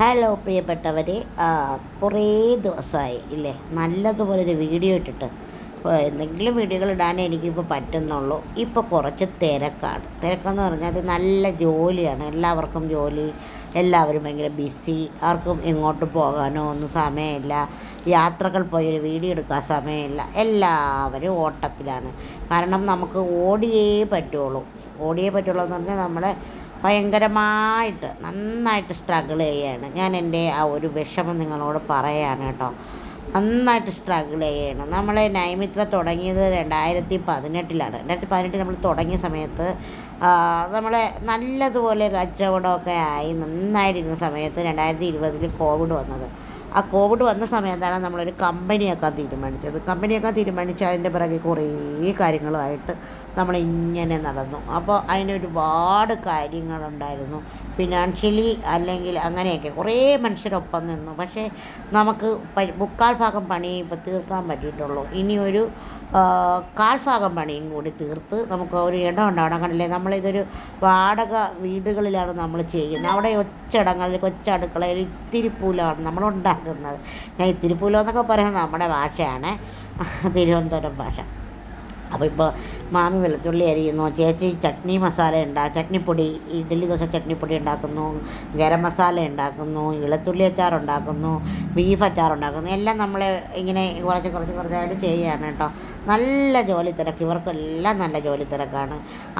Hello പ്രിയപ്പെട്ടവരെ. കുറേ ദിവസമായി ഇല്ലേ? നല്ലതുപോലെ ഒരു വീഡിയോ ഇട്ടിട്ട് എന്തെങ്കിലും വീഡിയോകൾ ഇടാനേ എനിക്കിപ്പോൾ പറ്റുന്നുള്ളൂ. ഇപ്പോൾ കുറച്ച് തിരക്കാണ്. തിരക്കെന്ന് പറഞ്ഞാൽ നല്ല ജോലിയാണ്. എല്ലാവർക്കും ജോലി എല്ലാവരും ഭയങ്കര ബിസി ആർക്കും എങ്ങോട്ട് പോകാനോ ഒന്നും സമയമില്ല. യാത്രകൾ പോയി ഒരു വീഡിയോ എടുക്കാൻ സമയമില്ല. എല്ലാവരും ഓട്ടത്തിലാണ്. കാരണം നമുക്ക് ഓടിയേ പറ്റുള്ളൂ. ഓടിയേ പറ്റുള്ളൂ എന്ന് പറഞ്ഞാൽ നമ്മളെ ഭയങ്കരമായിട്ട് നന്നായിട്ട് സ്ട്രഗിൾ ചെയ്യാണ്. ഞാൻ എന്റെ ആ ഒരു വിഷമം നിങ്ങളോട് പറയാണ് കേട്ടോ. നന്നായിട്ട് സ്ട്രഗിൾ ചെയ്യാണ്. നമ്മൾ നൈമിത്ര തുടങ്ങിയത് രണ്ടായിരത്തി പതിനെട്ടിലാണ് രണ്ടായിരത്തി പതിനെട്ടിൽ നമ്മൾ തുടങ്ങിയ സമയത്ത് നമ്മളെ നല്ലതുപോലെ കച്ചവടമൊക്കെ ആയി നന്നായിട്ടിരുന്ന സമയത്ത് രണ്ടായിരത്തി ഇരുപതിൽ കോവിഡ് വന്നത്. ആ കോവിഡ് വന്ന സമയത്താണ് നമ്മളൊരു കമ്പനിയാക്കാൻ തീരുമാനിച്ചത്. കമ്പനിയാക്കാൻ തീരുമാനിച്ച് അതിന്റെ പിറകെ കുറേ കാര്യങ്ങളുമായിട്ട് നമ്മളിങ്ങനെ നടന്നു. അപ്പോൾ അതിനൊരുപാട് കാര്യങ്ങളുണ്ടായിരുന്നു. ഫിനാൻഷ്യലി അല്ലെങ്കിൽ അങ്ങനെയൊക്കെ. കുറേ മനുഷ്യരൊപ്പം നിന്നു. പക്ഷേ നമുക്ക് മുക്കാൽ ഭാഗം പണി ഇപ്പോൾ തീർക്കാൻ പറ്റിയിട്ടുള്ളൂ. ഇനി ഒരു കാൽഭാഗം ഭാഗം പണിയും കൂടി തീർത്ത് നമുക്ക് ഒരു ഇടം ഉണ്ടാവണം. കണ്ടില്ലേ നമ്മളിതൊരു വാടക വീടുകളിലാണ് നമ്മൾ ചെയ്യുന്നത്. അവിടെ ഒച്ചടങ്ങളിൽ കൊച്ചടുക്കളയിൽ ഇത്തിരിപ്പൂലമാണ് നമ്മൾ ഉണ്ടാക്കുന്നത് ഞാൻ ഇത്തിരിപ്പൂലം എന്നൊക്കെ പറയുന്നത് നമ്മുടെ ഭാഷയാണ് തിരുവനന്തപുരം ഭാഷ. അപ്പോൾ ഇപ്പോൾ മാമി വെളുത്തുള്ളി അരിയുന്നു ചേച്ചി ചട്നി മസാല ഉണ്ടാ ചട്നിപ്പൊടി ഇഡ്ഡലി ദോശ ചട്നിപ്പൊടി ഉണ്ടാക്കുന്നു ഗരം മസാല ഉണ്ടാക്കുന്നു ഇളത്തുള്ളി അച്ചാർ ഉണ്ടാക്കുന്നു ബീഫ് അച്ചാർ ഉണ്ടാക്കുന്നു എല്ലാം നമ്മൾ ഇങ്ങനെ കുറച്ച് കുറച്ച് കുറച്ചായിട്ട് ചെയ്യുകയാണ് കേട്ടോ. നല്ല ജോലി തിരക്ക് ഇവർക്കെല്ലാം നല്ല ജോലി തിരക്കാണ്.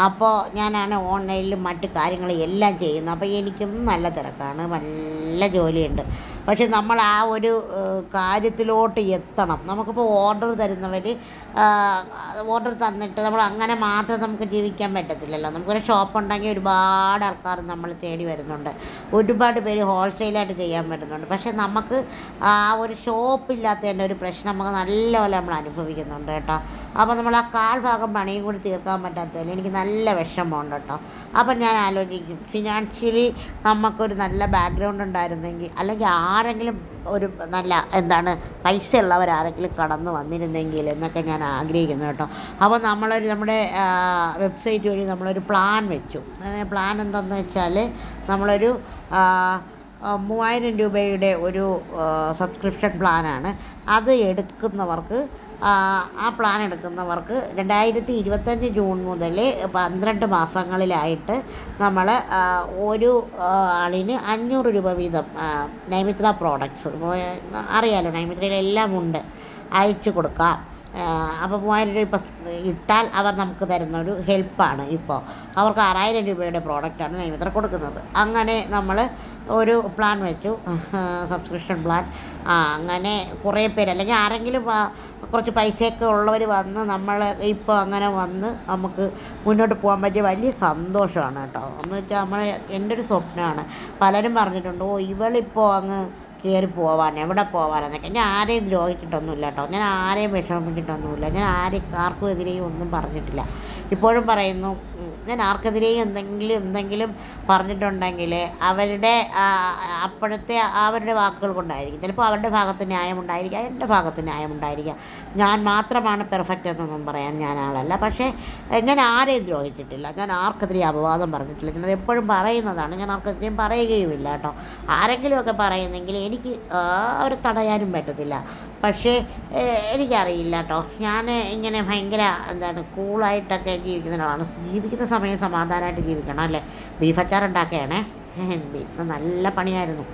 അപ്പോൾ ഞാനാണ് ഓൺലൈനിലും മറ്റു കാര്യങ്ങളും എല്ലാം ചെയ്യുന്നത്. അപ്പോൾ എനിക്കും നല്ല തിരക്കാണ് നല്ല ജോലിയുണ്ട്. പക്ഷെ നമ്മൾ ആ ഒരു കാര്യത്തിലോട്ട് എത്തണം. നമുക്കിപ്പോൾ ഓർഡർ തരുന്നവർ ഓർഡർ തന്നിട്ട് നമ്മൾ അങ്ങനെ മാത്രം നമുക്ക് ജീവിക്കാൻ പറ്റത്തില്ലല്ലോ. നമുക്കൊരു ഷോപ്പ് ഉണ്ടെങ്കിൽ ഒരുപാട് ആൾക്കാർ നമ്മൾ തേടി വരുന്നുണ്ട്. ഒരുപാട് പേര് ഹോൾസെയിലായിട്ട് ചെയ്യാൻ വരുന്നുണ്ട് പക്ഷെ നമുക്ക് ആ ഒരു ഷോപ്പ് ഷോപ്പില്ലാത്തതിന്റെ ഒരു പ്രശ്നം നമുക്ക് നല്ലപോലെ നമ്മൾ അനുഭവിക്കുന്നുണ്ട് കേട്ടോ. അപ്പോൾ നമ്മൾ ആ കാൽ ഭാഗം പണിയും കൂടി തീർക്കാൻ പറ്റാത്തതിൽ എനിക്ക് നല്ല വിഷമമുണ്ട് കേട്ടോ. അപ്പം ഞാൻ ആലോചിക്കും. ഫിനാൻഷ്യലി നമുക്കൊരു നല്ല ബാക്ക്ഗ്രൗണ്ട് ഉണ്ടായിരുന്നെങ്കിൽ അല്ലെങ്കിൽ ആരെങ്കിലും ഒരു നല്ല എന്താണ് പൈസ ഉള്ളവർ ആരെങ്കിലും കടന്നു വന്നിരുന്നെങ്കിൽ എന്നൊക്കെ ഞാൻ ആഗ്രഹിക്കുന്നു കേട്ടോ. അപ്പോൾ നമ്മളൊരു നമ്മുടെ വെബ്സൈറ്റ് വഴി നമ്മളൊരു പ്ലാൻ വെച്ചു. പ്ലാൻ എന്തെന്ന് വെച്ചാൽ നമ്മളൊരു മൂവായിരം രൂപയുടെ ഒരു സബ്സ്ക്രിപ്ഷൻ പ്ലാനാണ് അത് എടുക്കുന്നവർക്ക് ആ, പ്ലാൻ എടുക്കുന്നവർക്ക് രണ്ടായിരത്തി ഇരുപത്തഞ്ച് ജൂൺ മുതൽ പന്ത്രണ്ട് മാസങ്ങളിലായിട്ട് നമ്മൾ ഒരു ആളിന് അഞ്ഞൂറ് രൂപ വീതം നൈമിത്ര പ്രോഡക്ട്സ് അറിയാലോ നൈമിത്രയിലെല്ലാം ഉണ്ട്. അയച്ചു കൊടുക്കാം. അപ്പോൾ മൂവായിരം രൂപ ഇപ്പം ഇട്ടാൽ അവർ നമുക്ക് തരുന്ന ഒരു ഹെൽപ്പാണ് ഇപ്പോൾ അവർക്ക് ആറായിരം രൂപയുടെ പ്രോഡക്റ്റാണ് നൈമിത്ര കൊടുക്കുന്നത്. അങ്ങനെ നമ്മൾ ഒരു പ്ലാൻ വെച്ചു. സബ്സ്ക്രിപ്ഷൻ പ്ലാൻ അങ്ങനെ കുറേ പേര് അല്ലെങ്കിൽ ആരെങ്കിലും കുറച്ച് പൈസയൊക്കെ ഉള്ളവർ വന്ന് നമ്മൾ ഇപ്പോൾ അങ്ങനെ വന്ന് നമുക്ക് മുന്നോട്ട് പോകാൻ പറ്റിയ വലിയ സന്തോഷമാണ് കേട്ടോ. എന്ന് വെച്ചാൽ നമ്മൾ എന്റെ ഒരു സ്വപ്നമാണ്. പലരും പറഞ്ഞിട്ടുണ്ട് ഓ ഇവളിപ്പോൾ അങ്ങ് കയറി പോവാൻ എവിടെ പോവാനെന്നൊക്കെ. ഞാൻ ആരെയും ദ്രോഹിച്ചിട്ടൊന്നുമില്ല കേട്ടോ. ഞാൻ ആരെയും വിഷമിച്ചിട്ടൊന്നുമില്ല ഞാൻ ആരെയും ആർക്കും എതിരെയും ഒന്നും പറഞ്ഞിട്ടില്ല. ഇപ്പോഴും പറയുന്നു ഞാൻ ആർക്കെതിരെയും എന്തെങ്കിലും എന്തെങ്കിലും പറഞ്ഞിട്ടുണ്ടെങ്കിൽ അവരുടെ അപ്പോഴത്തെ അവരുടെ വാക്കുകൾ കൊണ്ടായിരിക്കും. ചിലപ്പോൾ അവരുടെ ഭാഗത്ത് ന്യായമുണ്ടായിരിക്കാം എന്റെ ഭാഗത്ത് ന്യായമുണ്ടായിരിക്കാം ഞാൻ മാത്രമാണ് പെർഫെക്റ്റ് എന്നൊന്നും പറയാൻ ഞാൻ ആളല്ല. പക്ഷേ ഞാൻ ആരെയും ദ്രോഹിച്ചിട്ടില്ല. ഞാൻ ആർക്കെതിരെ അപവാദം പറഞ്ഞിട്ടില്ല. ഞാനത് എപ്പോഴും പറയുന്നതാണ്. ഞാൻ ആർക്കെതിരെയും പറയുകയുമില്ല കേട്ടോ. ആരെങ്കിലുമൊക്കെ പറയുന്നെങ്കിൽ എനിക്ക് അവർ തടയാനും പറ്റത്തില്ല. പക്ഷേ എനിക്കറിയില്ല കേട്ടോ ഞാൻ ഇങ്ങനെ ഭയങ്കര എന്താണ് കൂളായിട്ടൊക്കെ ജീവിക്കുന്നതാണ് ജീവിക്കുന്ന സമയം സമാധാനമായിട്ട് ജീവിക്കണം അല്ലേ? ബീഫ് അച്ചാർ ഉണ്ടാക്കുകയാണേ നല്ല പണിയായിരുന്നു.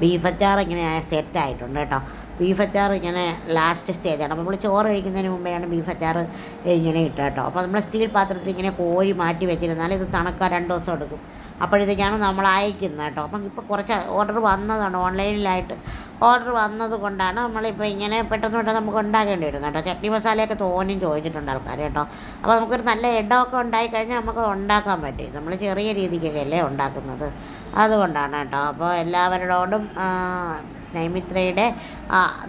ബീഫ് അച്ചാർ ഇങ്ങനെ സെറ്റ് ആയിട്ടുണ്ട് കേട്ടോ ബീഫ് അച്ചാർ ഇങ്ങനെ ലാസ്റ്റ് സ്റ്റേജാണ് അപ്പോൾ നമ്മൾ ചോറ് കഴിക്കുന്നതിന് മുമ്പെയാണ് ബീഫ് അച്ചാർ ഇങ്ങനെ ഇട്ടത് കേട്ടോ അപ്പോൾ നമ്മൾ സ്റ്റീൽ പാത്രത്തിൽ ഇങ്ങനെ കോരി മാറ്റി വെച്ചിരുന്നാൽ ഇത് തണുക്കാൻ രണ്ട് ദിവസം എടുക്കും. അപ്പോഴത്തേക്കാണ് നമ്മൾ അയക്കുന്നത് കേട്ടോ. അപ്പം ഇപ്പോൾ കുറച്ച് ഓർഡർ വന്നതാണ് ഓൺലൈനിലായിട്ട് ഓർഡർ വന്നത് കൊണ്ടാണ് നമ്മളിപ്പോൾ ഇങ്ങനെ പെട്ടെന്ന് പെട്ടെന്ന് നമുക്ക് ഉണ്ടാക്കേണ്ടി വരുന്നത് കേട്ടോ. ചട്നി മസാലയൊക്കെ തോനെയും ചോദിച്ചിട്ടുണ്ട് ആൾക്കാർ കേട്ടോ. അപ്പോൾ നമുക്കൊരു നല്ല ഇടമൊക്കെ ഉണ്ടായി കഴിഞ്ഞാൽ നമുക്ക് ഉണ്ടാക്കാൻ പറ്റും. നമ്മൾ ചെറിയ രീതിക്കൊക്കെ അല്ലേ ഉണ്ടാക്കുന്നത്. അതുകൊണ്ടാണ് കേട്ടോ. അപ്പോൾ എല്ലാവരോടും നൈമിത്രയുടെ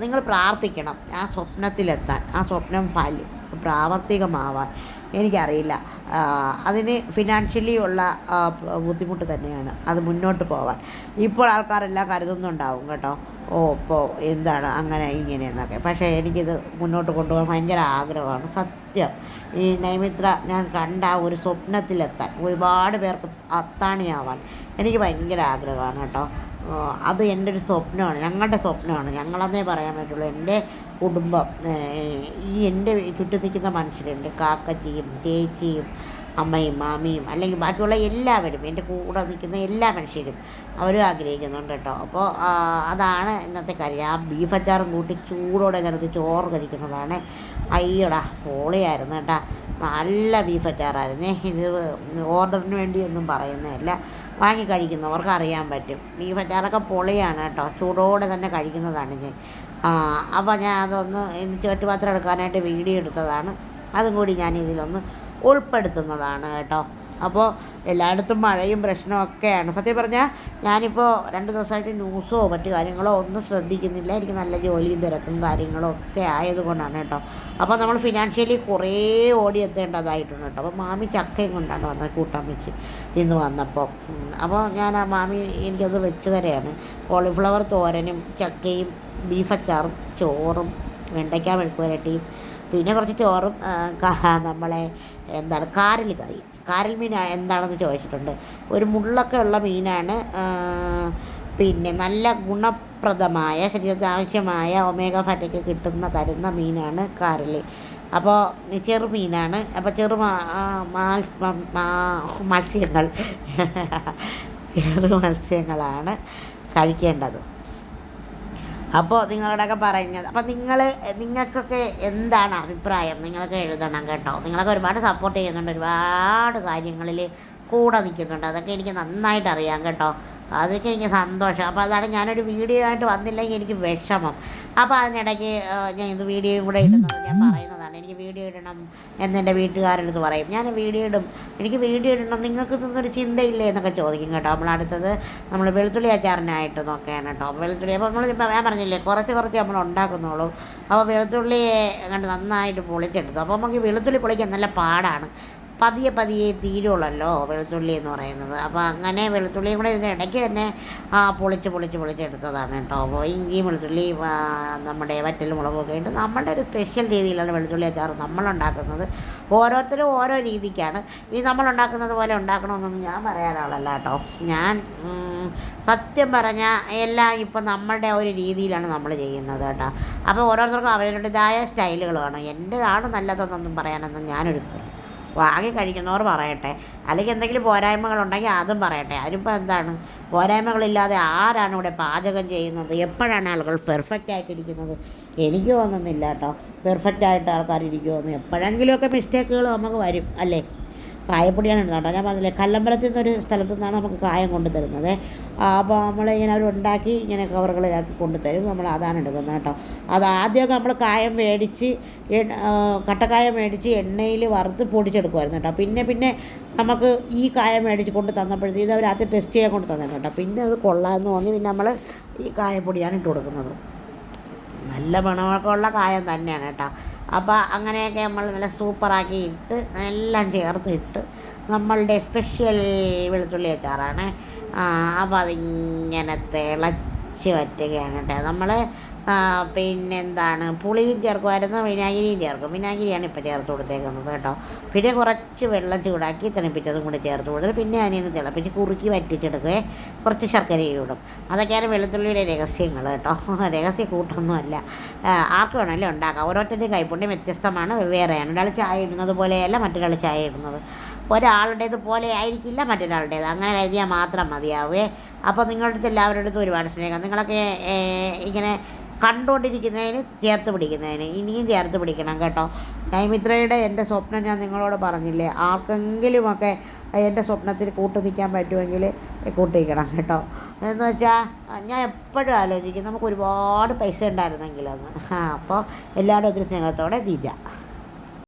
നിങ്ങൾ പ്രാർത്ഥിക്കണം. ആ സ്വപ്നത്തിലെത്താൻ ആ സ്വപ്നം ഫലി പ്രാവർത്തികമാവാൻ. എനിക്കറിയില്ല. അതിന് ഫിനാൻഷ്യലി ഉള്ള ബുദ്ധിമുട്ട് തന്നെയാണ്. അത് മുന്നോട്ട് പോവാൻ. ഇപ്പോൾ ആൾക്കാരെല്ലാം കരുതുന്നുണ്ടാവും കേട്ടോ. ഓ ഇപ്പോൾ എന്താണ് അങ്ങനെ ഇങ്ങനെ എന്നൊക്കെ പക്ഷേ എനിക്കിത് മുന്നോട്ട് കൊണ്ടുപോകാൻ ഭയങ്കര ആഗ്രഹമാണ്. സത്യം. ഈ നൈമിത്ര ഞാൻ കണ്ട ഒരു സ്വപ്നത്തിലെത്താൻ ഒരുപാട് പേർക്ക് അത്താണിയാവാൻ എനിക്ക് ഭയങ്കര ആഗ്രഹമാണ് കേട്ടോ. അത് എന്റെ ഒരു സ്വപ്നമാണ്. ഞങ്ങളുടെ സ്വപ്നമാണ്. ഞങ്ങളെന്നേ പറയാൻ പറ്റുള്ളൂ. എന്റെ കുടുംബം ഈ എന്റെ ചുറ്റും നിൽക്കുന്ന മനുഷ്യർ എന്റെ കാക്കച്ചിയും ചേച്ചിയും അമ്മയും മാമിയും അല്ലെങ്കിൽ ബാക്കിയുള്ള എല്ലാവരും എന്റെ കൂടെ നിൽക്കുന്ന എല്ലാ മനുഷ്യരും അവരും ആഗ്രഹിക്കുന്നുണ്ട് കേട്ടോ. അപ്പോൾ അതാണ് ഇന്നത്തെ കാര്യം. ആ ബീഫ് അച്ചാറും കൂട്ടി ചൂടോടെ നിരത്തി ചോറ് കഴിക്കുന്നതാണ് അയ്യടാ പൊളിയായിരുന്നു കേട്ടോ. നല്ല ബീഫ് അച്ചാറായിരുന്നേ. ഇത് ഓർഡറിന് വേണ്ടിയൊന്നും പറയുന്നതല്ല. വാങ്ങി കഴിക്കുന്നവർക്ക് അറിയാൻ പറ്റും. ബീഫ് അച്ചാറൊക്കെ പൊളിയാണ് കേട്ടോ. ചൂടോടെ തന്നെ കഴിക്കുന്നതാണ് ഞാൻ. അപ്പോൾ ഞാൻ അതൊന്ന് ചോറ്റുപാത്രം എടുക്കാനായിട്ട് വീഡിയോ എടുത്തതാണ്. അതും കൂടി ഞാൻ ഇതിലൊന്ന് ഉൾപ്പെടുത്തുന്നതാണ് കേട്ടോ. അപ്പോൾ എല്ലായിടത്തും മഴയും പ്രശ്നമൊക്കെയാണ് സത്യം പറഞ്ഞാൽ ഞാനിപ്പോൾ രണ്ട് ദിവസമായിട്ട് ന്യൂസോ മറ്റു കാര്യങ്ങളോ ഒന്നും ശ്രദ്ധിക്കുന്നില്ല. എനിക്ക് നല്ല ജോലിയും തിരക്കും കാര്യങ്ങളും ഒക്കെ ആയതുകൊണ്ടാണ് കേട്ടോ. അപ്പോൾ നമ്മൾ ഫിനാൻഷ്യലി കുറേ ഓടി എത്തേണ്ടതായിട്ടുണ്ട് കേട്ടോ. അപ്പോൾ മാമി ചക്കയും കൊണ്ടാണ് വന്നത് കൂട്ടാൻ വെച്ച് ഇന്ന് വന്നപ്പോൾ അപ്പോൾ ഞാൻ ആ മാമി എനിക്കത് വെച്ച് തരെയാണ് കോളിഫ്ലവർ തോരനും ചക്കയും ബീഫ് അച്ചാറും ചോറും വെണ്ടയ്ക്ക മെഴുക്കുവരട്ടിയും പിന്നെ കുറച്ച് ചോറും നമ്മളെ എന്താണ് കാരൽ കറി. കാരൽ മീൻ എന്താണെന്ന് ചോദിച്ചിട്ടുണ്ട്. ഒരു മുള്ളൊക്കെ ഉള്ള മീനാണ് പിന്നെ നല്ല ഗുണപ്രദമായ ശരീരത്തിന് ആവശ്യമായ ഒമേഗ ഫാറ്റൊക്കെ കിട്ടുന്ന തരുന്ന മീനാണ് കാരൽ. അപ്പോൾ ചെറു മീനാണ്. അപ്പോൾ ചെറു മത്സ്യങ്ങൾ. ചെറു മത്സ്യങ്ങളാണ് കഴിക്കേണ്ടത്. അപ്പോൾ നിങ്ങളോടൊക്കെ പറയുന്നത്. അപ്പോൾ നിങ്ങൾ നിങ്ങൾക്കൊക്കെ എന്താണ് അഭിപ്രായം? നിങ്ങളൊക്കെ എഴുതണം കേട്ടോ. നിങ്ങളൊക്കെ ഒരുപാട് സപ്പോർട്ട് ചെയ്യുന്നുണ്ട്. ഒരുപാട് കാര്യങ്ങളിൽ കൂടെ നിൽക്കുന്നുണ്ട്. അതൊക്കെ എനിക്ക് നന്നായിട്ട് അറിയാം കേട്ടോ. അതൊക്കെ എനിക്ക് സന്തോഷം. അപ്പോൾ അതാണ് ഞാനൊരു വീഡിയോ ആയിട്ട് വന്നില്ലെങ്കിൽ എനിക്ക് വിഷമം. അപ്പോൾ അതിനിടയ്ക്ക് ഞാൻ ഇത് വീഡിയോയും കൂടെ ഇടുന്നത് ഞാൻ പറയുന്നതാണ് എനിക്ക് വീഡിയോ ഇടണം എന്നെന്റെ വീട്ടുകാരെടുത്ത് പറയും. ഞാൻ വീഡിയോ ഇടും. എനിക്ക് വീഡിയോ ഇടണം നിങ്ങൾക്ക് ഇതൊന്നൊരു ചിന്തയില്ലേ എന്നൊക്കെ ചോദിക്കും കേട്ടോ. നമ്മൾ അടുത്തത് നമ്മൾ വെളുത്തുള്ളി അച്ചാറിനായിട്ട് നോക്കുകയാണ് കേട്ടോ. വെളുത്തുള്ളി അപ്പോൾ നമ്മൾ ഞാൻ പറഞ്ഞില്ലേ കുറച്ച് കുറച്ച് നമ്മൾ ഉണ്ടാക്കുന്നുള്ളൂ. അപ്പോൾ വെളുത്തുള്ളിയെ കണ്ട് നന്നായിട്ട് പൊളിച്ചെടുത്തു. അപ്പോൾ നമുക്ക് വെളുത്തുള്ളി പൊളിക്കാൻ നല്ല പാടാണ്. പതിയെ പതിയെ തീരുള്ളല്ലോ വെളുത്തുള്ളി എന്ന് പറയുന്നത്. അപ്പോൾ അങ്ങനെ വെളുത്തുള്ളിയും കൂടെ ഇതിന്റെ ഇടയ്ക്ക് തന്നെ ആ, പൊളിച്ച് പൊളിച്ച് പൊളിച്ചെടുത്തതാണ് കേട്ടോ. അപ്പോൾ ഇഞ്ചിയും വെളുത്തുള്ളി നമ്മുടെ വറ്റൽ മുളകൊക്കെ ഉണ്ട് നമ്മളുടെ ഒരു സ്പെഷ്യൽ രീതിയിലാണ് വെളുത്തുള്ളി അച്ചാർ നമ്മളുണ്ടാക്കുന്നത് ഓരോരുത്തരും ഓരോ രീതിക്കാണ്. ഈ നമ്മളുണ്ടാക്കുന്നത് പോലെ ഉണ്ടാക്കണമെന്നൊന്നും ഞാൻ പറയാനാളല്ല കേട്ടോ. ഞാൻ സത്യം പറഞ്ഞാൽ എല്ലാം ഇപ്പം നമ്മളുടെ ഒരു രീതിയിലാണ് നമ്മൾ ചെയ്യുന്നത് കേട്ടോ. അപ്പോൾ ഓരോരുത്തർക്കും അവരുടേതായ സ്റ്റൈലുകൾ കാണും. എന്റെതാണ് നല്ലതെന്നൊന്നും പറയാനൊന്നും ഞാനൊരു വാങ്ങി കഴിക്കുന്നവർ പറയട്ടെ. അല്ലെങ്കിൽ എന്തെങ്കിലും പോരായ്മകളുണ്ടെങ്കിൽ അതും പറയട്ടെ. അതിനിപ്പോൾ എന്താണ്? പോരായ്മകളില്ലാതെ ആരാണ് ഇവിടെ പാചകം ചെയ്യുന്നത്? എപ്പോഴാണ് ആളുകൾ പെർഫെക്റ്റ് ആയിട്ടിരിക്കുന്നത്? എനിക്ക് തോന്നുന്നില്ല കേട്ടോ. പെർഫെക്റ്റ് ആയിട്ട് ആൾക്കാർ ഇരിക്കുമെന്ന്. എപ്പോഴെങ്കിലുമൊക്കെ മിസ്റ്റേക്കുകൾ നമുക്ക് വരും അല്ലേ? കായപ്പൊടിയാണ് കേട്ടോ ഞാൻ പറഞ്ഞില്ലേ കല്ലമ്പലത്തിൽ നിന്നൊരു സ്ഥലത്തു നിന്നാണ് നമുക്ക് കായം കൊണ്ടുതരുന്നത്. അപ്പോൾ നമ്മൾ ഇങ്ങനെ അവർ ഉണ്ടാക്കി ഇങ്ങനെ കവറുകളിലാക്കി കൊണ്ടുതരും. നമ്മൾ അതാണ് എടുക്കുന്നത് കേട്ടോ. അത് ആദ്യമൊക്കെ നമ്മൾ കായം മേടിച്ച് കട്ടക്കായം മേടിച്ച് എണ്ണയിൽ വറുത്ത് പൊടിച്ചെടുക്കുമായിരുന്നു കേട്ടോ. പിന്നെ പിന്നെ നമുക്ക് ഈ കായം മേടിച്ച് കൊണ്ട് തന്നപ്പോഴത്തേക്ക് ഇത് അവർ ആദ്യം ടെസ്റ്റ് ചെയ്യാൻ കൊണ്ട് തന്നെ കേട്ടോ. പിന്നെ അത് കൊള്ളാമെന്ന് തോന്നി പിന്നെ നമ്മൾ ഈ കായപ്പൊടിയാണ് ഇട്ട് കൊടുക്കുന്നത്. നല്ല മണമൊക്കെ ഉള്ള കായം തന്നെയാണ് കേട്ടോ. അപ്പോൾ അങ്ങനെയൊക്കെ നമ്മൾ നല്ല സൂപ്പറാക്കി ഇട്ട് എല്ലാം ചേർത്ത് ഇട്ട് നമ്മളുടെ സ്പെഷ്യൽ വെളുത്തുള്ളി അച്ചാറാണ്. അപ്പോൾ അതിങ്ങനെ തിളച്ച് വറ്റുകയാണ് കേട്ടോ. നമ്മൾ പിന്നെന്താണ് പുളിയും ചേർക്കുമായിരുന്നു വിനാഗിരിയും ചേർക്കും. വിനാഗിരിയാണ് ഇപ്പോൾ ചേർത്ത് കൊടുത്തേക്കുന്നത് കേട്ടോ. പിന്നെ കുറച്ച് വെള്ളം ചൂടാക്കി തണുപ്പിച്ചതും കൂടി ചേർത്ത് കൊടുത്തിട്ട് പിന്നെ അതിനെ തിളപ്പിച്ച് കുറുക്കി വറ്റിച്ചെടുക്കുകയെ കുറച്ച് ശർക്കരയും ഇടും. അതൊക്കെയാണ് വെളുത്തുള്ളിയുടെ രഹസ്യങ്ങൾ കേട്ടോ. രഹസ്യ കൂട്ടൊന്നുമല്ല. ആർക്ക് വേണമെങ്കിലും ഉണ്ടാക്കാം. ഓരോരുത്തരുടെയും കൈപ്പുണ്യം വ്യത്യസ്തമാണ്. വെവ്വേറെയാണ് ഒരാൾ ചായ ഇടുന്നത് പോലെയല്ല മറ്റൊരാൾ ചായ ഇടുന്നത്. ഒരാളുടേത് പോലെ ആയിരിക്കില്ല മറ്റൊരാളുടേത്. അങ്ങനെ കരുതിയാൽ മാത്രം മതിയാവുകയെ അപ്പോൾ നിങ്ങളുടെ അടുത്ത് എല്ലാവരുടെ അടുത്തും ഒരുപാട് സ്നേഹം. നിങ്ങളൊക്കെ ഇങ്ങനെ കണ്ടുകൊണ്ടിരിക്കുന്നതിന് ചേർത്ത് പിടിക്കുന്നതിന് ഇനിയും ചേർത്ത് പിടിക്കണം കേട്ടോ. നൈമിത്രയുടെ എന്റെ സ്വപ്നം ഞാൻ നിങ്ങളോട് പറഞ്ഞില്ലേ ആർക്കെങ്കിലുമൊക്കെ എന്റെ സ്വപ്നത്തിൽ കൂട്ടു നിൽക്കാൻ പറ്റുമെങ്കിൽ കൂട്ടു നിൽക്കണം കേട്ടോ. എന്ന് വെച്ചാൽ ഞാൻ എപ്പോഴും ആലോചിക്കും നമുക്ക് ഒരുപാട് പൈസ ഉണ്ടായിരുന്നെങ്കിലെന്ന്. അപ്പോൾ എല്ലാവരും ഒത്തിരി സ്നേഹത്തോടെ ദീജ.